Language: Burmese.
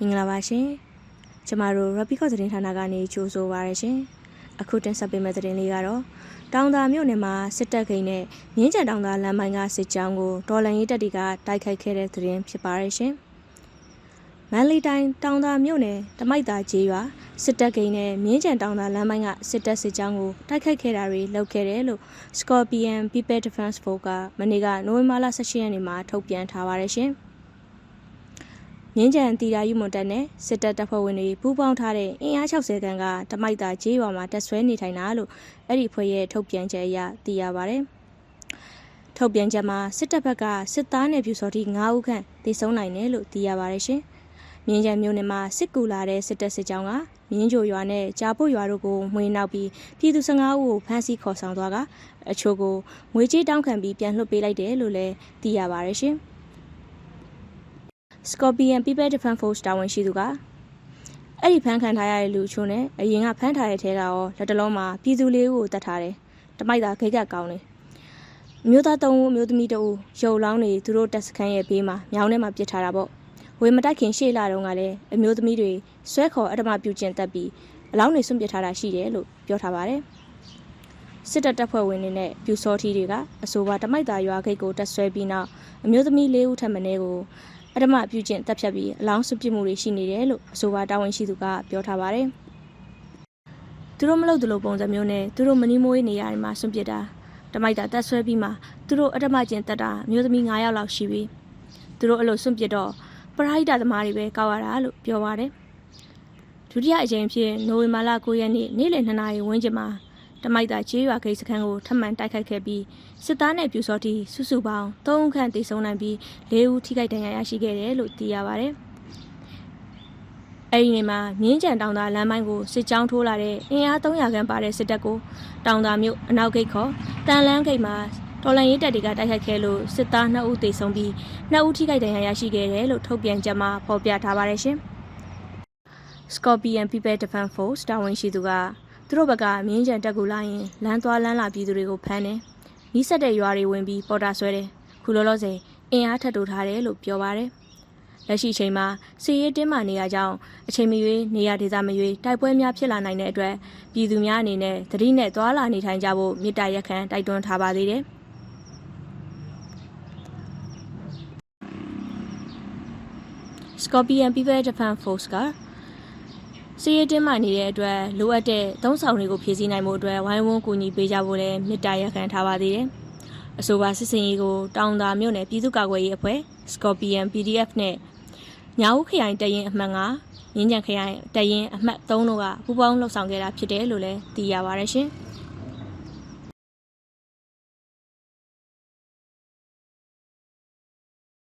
မင်္ဂလာပါရှင်ကျမတို့ Rapid သတင်းဌာနကနေကြိုဆိုပါရရှင်အခုတင်ဆက်ပေးမယ့်သတင်းလေးကတော့တောင်သာမြို့နယ်မှာစစ်တပ်ခိန်နဲ့မြင်းကြံတောင်သာလမ်းပိုင်းကစစ်ကြောင်းကိုဒေါ်လန်ရေးတပ်တွေကတိုက်ခိုက်ခဲ့တဲ့သတင်းဖြစ်ပါရရှင်မန္တလေးတိုင်းတောင်သာမြို့နယ်တမိုက်သာကျေးရွာစစ်တပ်ခိန်နဲ့မြင်းကြံတောင်သာလမ်းပိုင်းကစစ်တပ်စစ်ကြောင်းကိုတိုက်ခိုက်ခဲ့တာတွေလုပ်ခဲ့တယ်လို့ Scorpion People Defense Force ကမနေ့ကနိုဝင်ဘာလ18ရက်နေ့မှာထုတ်ပြန်ထားပါရရှင် မြင်းကြံတီရာယူမွန်တက်နဲ့စစ်တပ်တပ်ဖွဲ့ဝင်တွေပူးပေါင်းထားတဲ့အင်အား60ခန်းကတမိုက်တာကျေးရွာမှာတက်ဆွဲနေထိုင်တာလို့အဲ့ဒီဖွဲ့ရဲ့ထုတ်ပြန်ချက်အရသိရပါဗျ။ထုတ်ပြန်ချက်မှာစစ်တပ်ဘက်ကစစ်သားနဲ့ပြူစော်တီ9ဦးခန့်တေဆုံးနိုင်တယ်လို့သိရပါတယ်ရှင်။မြင်းကြံမြို့နယ်မှာစစ်ကူလာတဲ့စစ်တပ်စစ်ကြောင်းကမြင်းကြိုရွာနဲ့ကြာပုတ်ရွာတို့ကိုမှွေနောက်ပြီးပြည်သူ15ဦးကိုဖမ်းဆီးခေါ်ဆောင်သွားကအချို့ကိုငွေကြေးတောင်းခံပြီးပြန်လွှတ်ပေးလိုက်တယ်လို့လည်းသိရပါတယ်ရှင်။ Scorpion People Defense Force တာဝန်ရှိသူကအဲ့ဒီဖမ်းခံထားရတဲ့လူချို့နဲ့အရင်ကဖမ်းထားတဲ့ထဲကရောလက်တလုံးမှာပြည်သူလေးဦးကိုတတ်ထားတယ်။တမိုက်သာခိတ်ကကောင်းတယ်။အမျိုးသား၃ဦးအမျိုးသမီး၁ဦးရုပ်လောင်းတွေသူတို့တက်စခန်းရဲ့ဘေးမှာမြောင်းထဲမှာပစ်ထားတာပေါ့။ဝေမတိုက်ခင်ရှေ့လာတုန်းကလည်းအမျိုးသမီးတွေဆွဲခေါ်အဓမ္မပြုကျင့်တက်ပြီးအလောင်းတွေဆွန့်ပစ်ထားတာရှိတယ်လို့ပြောထားပါတယ်။စစ်တပ်တပ်ဖွဲ့ဝင်တွေနဲ့ပြူစောထီတွေကအဆိုပါတမိုက်သာရွာခိတ်ကိုတက်ဆွဲပြီးနောက်အမျိုးသမီး၄ဦးထပ်မံကို အဓမ္မပြုကျင့်တပ်ဖြတ်ပြီးအလောင်းစုပစ်မှုတွေရှိနေတယ်လို့အဆိုပါတာဝန်ရှိသူကပြောထားပါတယ်။သူတို့မလုပ်သလိုပုံစံမျိုးနဲ့သူတို့မနီးမွေးနေရာတွေမှာဆွန့်ပစ်တာတမိုက်တာတက်ဆွဲပြီးမှသူတို့အဓမ္မကျင့်တပ်တာအမျိုးသမီး9ယောက်လောက်ရှိပြီးသူတို့အဲ့လိုဆွန့်ပစ်တော့ပရိုက်တာသမားတွေပဲကောက်ရတာလို့ပြောပါတယ်။ဒုတိယအကြိမ်ဖြစ်နိုဝင်ဘာလ9ရက်နေ့နေ့လယ်2နာရီဝန်းကျင်မှာ တမိုက်တာကျေးရွာဂိတ်စခန်းကိုထပ်မံတိုက်ခိုက်ခဲ့ပြီးစစ်သားနဲ့ပြူစောတိစုစုပေါင်း3ဦးခန့်တေဆုံးနိုင်ပြီး4ဦးထိခိုက်ဒဏ်ရာရရှိခဲ့တယ်လို့သိရပါဗျ။အဲဒီနေ့မှာမြင်းကြံတောင်သာလမ်းပိုင်းကိုစစ်ကြောင်းထိုးလာတဲ့အင်အား300ခန့်ပါတဲ့စစ်တပ်ကိုတောင်သာမြို့အနောက်ဂိတ်ခေါ်တန်လန်းဂိတ်မှာတော်လန်ရေးတပ်တွေကတိုက်ခိုက်ခဲ့လို့စစ်သား2ဦးသေဆုံးပြီး2ဦးထိခိုက်ဒဏ်ရာရရှိခဲ့တယ်လို့ထုတ်ပြန်ချက်မှာဖော်ပြထားပါတယ်ရှင်။ Scorpion People Defense Force တာဝန်ရှိသူက သူတို့ဘက်ကမြင်းကြံတက်ကူလာရင်လမ်းသွားလမ်းလာပြည်သူတွေကိုဖမ်းတယ်။နီးစက်တဲ့ရွာတွေဝင်ပြီးပေါ်တာဆွဲတယ်။ခုလောလောဆယ်အင်အားထပ်တိုးထားတယ်လို့ပြောပါရယ်။လက်ရှိချိန်မှာစီရေးတင်းမာနေရကြောင်းအချိန်မရွေးနေရဒေသမရွေးတိုက်ပွဲများဖြစ်လာနိုင်တဲ့အတွက်ပြည်သူများအနေနဲ့သတိနဲ့သွာလာနေထိုင်ကြဖို့မြစ်တာရက်ခံတိုက်တွန်းထားပါသေးတယ်။ Scorpion People Defense Force က စီးရဲတင်းမာနေတဲ့အတွက်လိုအပ်တဲ့သုံးဆောင်တွေကိုဖြည့်ဆည်းနိုင်မှုအတွက်ဝိုင်းဝန်းကူညီပေးကြဖို့လည်းမြစ်တာရက်ခံထားပါသေးတယ်။အဆိုပါစစ်စင်ရေးကိုတောင်သာမြို့နယ်ပြည်သူ့ကာကွယ်ရေးအဖွဲ့ Scorpion PDF နဲ့ညာဦးခရိုင်တရင်အမှတ်9ရင်းကြံခရိုင်တရင်အမှတ်3တို့ကပူးပေါင်းလှုပ်ဆောင်ခဲ့တာဖြစ်တယ်လို့လည်းသိရပါရရှင်။